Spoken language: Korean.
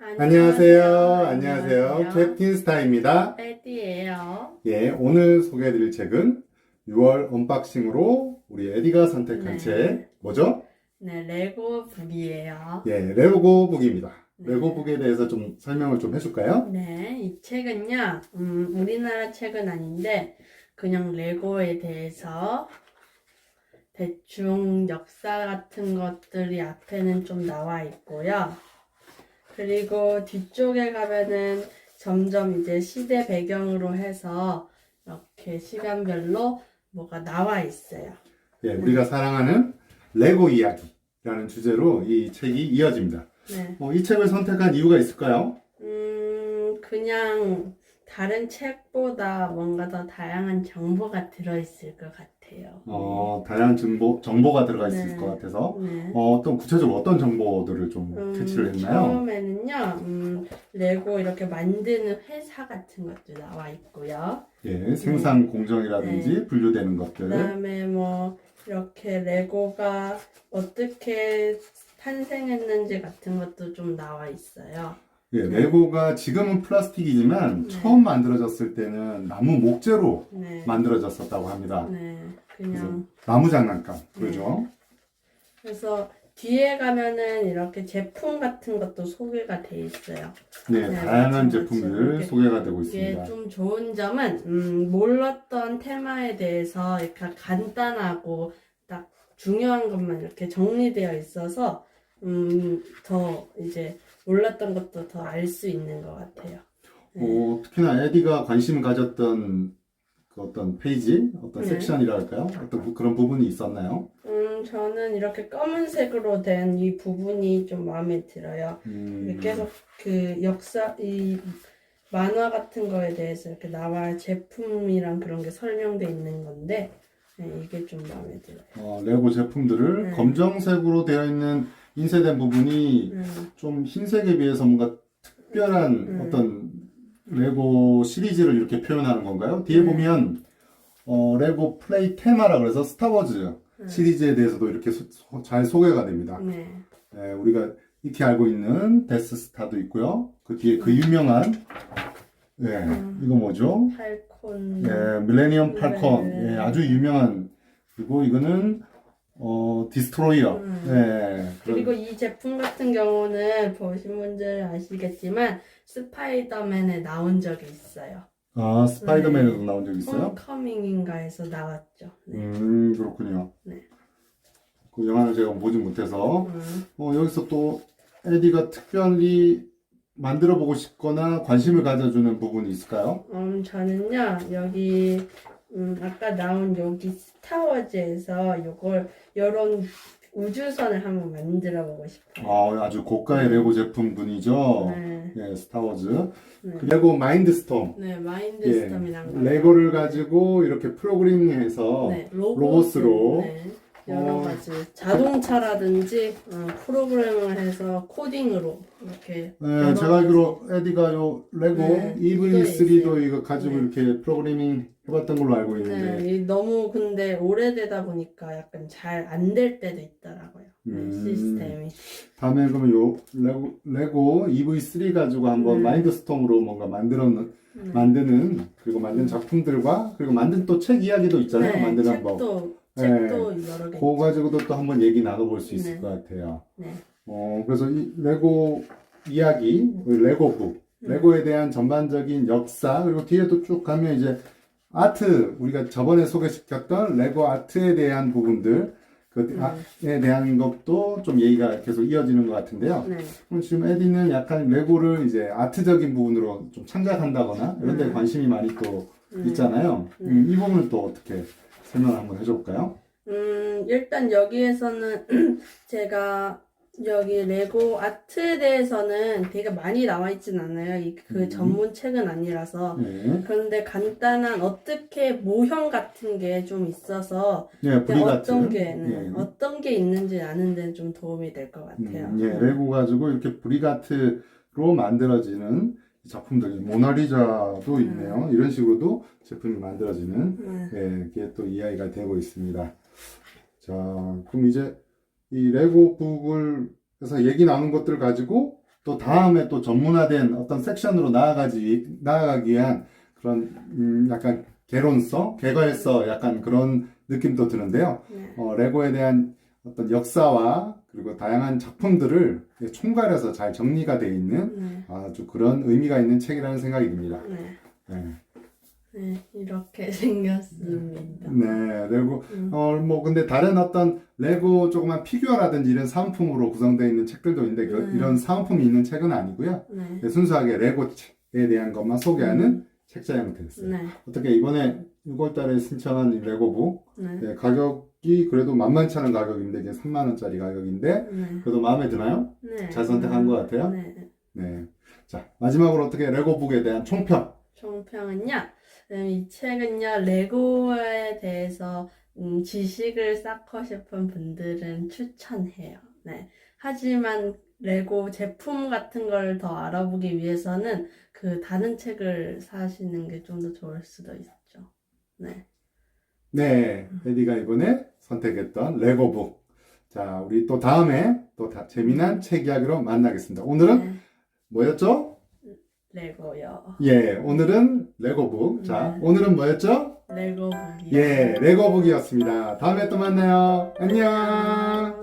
안녕하세요. 안녕하세요. 캡틴 스타입니다. 에디예요. 예, 오늘 소개해드릴 책은 6월 언박싱으로 우리 에디가 선택한 네. 책 뭐죠? 네, 레고 북이에요. 예, 레고북입니다. 네. 레고북에 대해서 좀 설명을 좀 해줄까요? 네, 이 책은요, 음, 우리나라 책은 아닌데, 그냥 레고에 대해서 대충 역사 같은 것들이 앞에는 좀 나와 있고요. 그리고 뒤쪽에 가면은 점점 이제 시대 배경으로 해서 이렇게 시간별로 뭐가 나와 있어요. 예, 우리가 사랑하는 레고 이야기라는 주제로 이 책이 이어집니다. 네. 어, 이 책을 선택한 이유가 있을까요? 음, 그냥 다른 책보다 뭔가 더 다양한 정보가 들어있을 것 같아요. 어, 다양한 정보, 정보가 들어가 있을 네. 것 같아서 네. 어, 어떤 구체적으로 어떤 정보들을 좀 음, 캐치를 했나요? 처음에는요, 음, 레고 이렇게 만드는 회사 같은 것도 나와 있고요. 예, 생산 공정이라든지 분류되는 것들. 그 다음에 뭐, 이렇게 레고가 어떻게 탄생했는지 같은 것도 좀 나와 있어요. 예, 레고가 지금은 플라스틱이지만 네. 처음 만들어졌을 때는 나무 목재로 네. 만들어졌었다고 합니다. 네. 그냥. 나무 장난감, 네. 그죠? 그래서 뒤에 가면은 이렇게 제품 같은 것도 소개가 돼 있어요. 네, 네, 다양한 제품들. 소개가 되고 있습니다. 좀 좋은 점은 음, 몰랐던 테마에 대해서 이렇게 간단하고 딱 중요한 것만 이렇게 정리되어 있어서 음, 더 이제 몰랐던 것도 더 알 수 있는 것 같아요. 네. 어, 특히나 에디가 관심 가졌던 그 어떤 페이지, 어떤 네. 섹션이라 할까요? 어떤 부- 그런 부분이 있었나요? 음, 저는 이렇게 검은색으로 된 이 부분이 좀 마음에 들어요. 음, 계속 그 역사 이 만화 같은 거에 대해서 이렇게 나와 제품이랑 그런 게 설명돼 있는 건데 네, 이게 좀 마음에 들어요. 어, 레고 제품들을 네. 검정색으로 되어 있는 인쇄된 부분이 음, 좀 흰색에 비해서 뭔가 특별한 음. 어떤 레고 시리즈를 이렇게 표현하는 건가요? 뒤에 네. 보면 어, 레고 플레이 테마라 그래서 스타워즈 음. 시리즈에 대해서도 이렇게 소- 소- 잘 소개가 됩니다. 네, 예, 우리가 익히 알고 있는 데스스타도 있고요. 그 뒤에 그 유명한 예, 음. 이거 뭐죠? 팔콘. 예, 밀레니엄 팔콘. 네. 예, 아주 유명한 그리고 이거는 어, 디스트로이어. 음. 예, 그리고 이 제품 같은 경우는 보신 분들 아시겠지만 스파이더맨에 나온 적이 있어요. 아, 스파이더맨에도 네. 나온 적 있어요? 홈커밍인가에서 나왔죠. 네. 음, 그렇군요. 네. 그 영화를 제가 보지 못해서, 음. 어, 여기서 또 에디가 특별히 만들어 보고 싶거나 관심을 가져주는 부분이 있을까요? 음, 저는요, 여기, 음, 아까 나온 여기 스타워즈에서 요걸, 요런 우주선을 한번 만들어 보고 싶어요. 아, 아주 고가의 레고 제품군이죠. 네. 예, 스타워즈. 네. 그 레고 마인드스톰. 네, 마인드 예, 스톰이란 거. 레고를 가지고 이렇게 프로그래밍해서 네, 로봇, 로봇으로. 네, 여러 어. 가지. 자동차라든지, 어, 프로그램을 해서 코딩으로 이렇게. 예, 여러 제가 알기로 에디가 요 레고 네, EV3도 있어요. 이거 가지고 네. 이렇게 프로그래밍 해봤던 걸로 알고 네, 있는데. 이 너무 근데 오래되다 보니까 약간 잘 안 될 때도 있더라고요. 네, 음. 시스템이. 다음에 그러면 요 레고, 레고 EV3 가지고 한번 네. 마인드스톰으로 뭔가 만들어 네. 만드는 그리고 만든 작품들과 그리고 만든 또 책 이야기도 있잖아요. 네, 만드는 법. 책도, 네. 책도 여러 개. 그거 가지고도 또 한번 얘기 나눠볼 수 있을 네. 것 같아요. 네. 어, 그래서 이 레고 이야기, 레고북, 음. 레고에 대한 전반적인 역사, 그리고 뒤에도 쭉 가면 이제 아트, 우리가 저번에 소개시켰던 레고 아트에 대한 부분들, 음. 그에 대한 것도 좀 얘기가 계속 이어지는 것 같은데요. 네. 그럼 지금 에디는 약간 레고를 이제 아트적인 부분으로 좀 창작한다거나 이런 데 음. 관심이 많이 또 음. 있잖아요. 네. 음, 이 부분을 또 어떻게 설명 한번 해줘 볼까요? 음, 일단 여기에서는 제가 여기 레고 아트에 대해서는 되게 많이 나와 있진 않아요. 이 그 음. 전문 책은 아니라서. 네. 그런데 간단한 어떻게 모형 같은 게 좀 있어서 네, 근데 브리 어떤 같은. 게 네, 예. 어떤 게 있는지 아는 데는 좀 도움이 될 것 같아요. 음, 예, 레고 가지고 이렇게 브리가트로 만들어지는 작품들이 모나리자도 있네요. 이런 식으로도 제품이 만들어지는 네. 예, 그게 또 이야기가 되고 있습니다. 자, 그럼 이제 이 레고 북을 해서 얘기 나눈 것들 가지고 또 다음에 또 전문화된 어떤 섹션으로 나아가지, 나아가기 위한 그런, 음, 약간 개론서, 개괄서 약간 그런 느낌도 드는데요. 네. 어, 레고에 대한 어떤 역사와 그리고 다양한 작품들을 총괄해서 잘 정리가 되어 있는 네. 아주 그런 의미가 있는 책이라는 생각이 듭니다. 네. 네, 네. 이렇게 생겼습니다. 네, 레고 음. 어, 뭐, 근데 다른 어떤 레고 조그만 피규어라든지 이런 사은품으로 구성되어 있는 책들도 있는데, 그- 음. 이런 사은품이 있는 책은 아니고요. 네. 네, 순수하게 레고 책에 대한 것만 소개하는 음. 책자 형태였어요. 네. 어떻게 이번에 6월달에 신청한 이 레고북, 네. 네, 가격이 그래도 만만치 않은 가격인데, 이게 3만 원짜리 가격인데, 네. 그래도 마음에 드나요? 네. 잘 선택한 것 같아요? 네. 네. 자, 마지막으로 어떻게 레고북에 대한 총평. 총평은요. 음, 이 책은요. 레고에 대해서 음, 지식을 쌓고 싶은 분들은 추천해요. 네. 하지만 레고 제품 같은 걸 더 알아보기 위해서는 그 다른 책을 사시는 게 좀 더 좋을 수도 있죠. 네. 네, 에디가 이번에 선택했던 레고북. 자, 우리 또 다음에 또 다 재미난 책 이야기로 만나겠습니다. 오늘은 네. 뭐였죠? 레고요. 예, 오늘은 레고북. 자, 네. 오늘은 뭐였죠? 레고북이요. 예, 레고북이었습니다. 다음에 또 만나요. 안녕.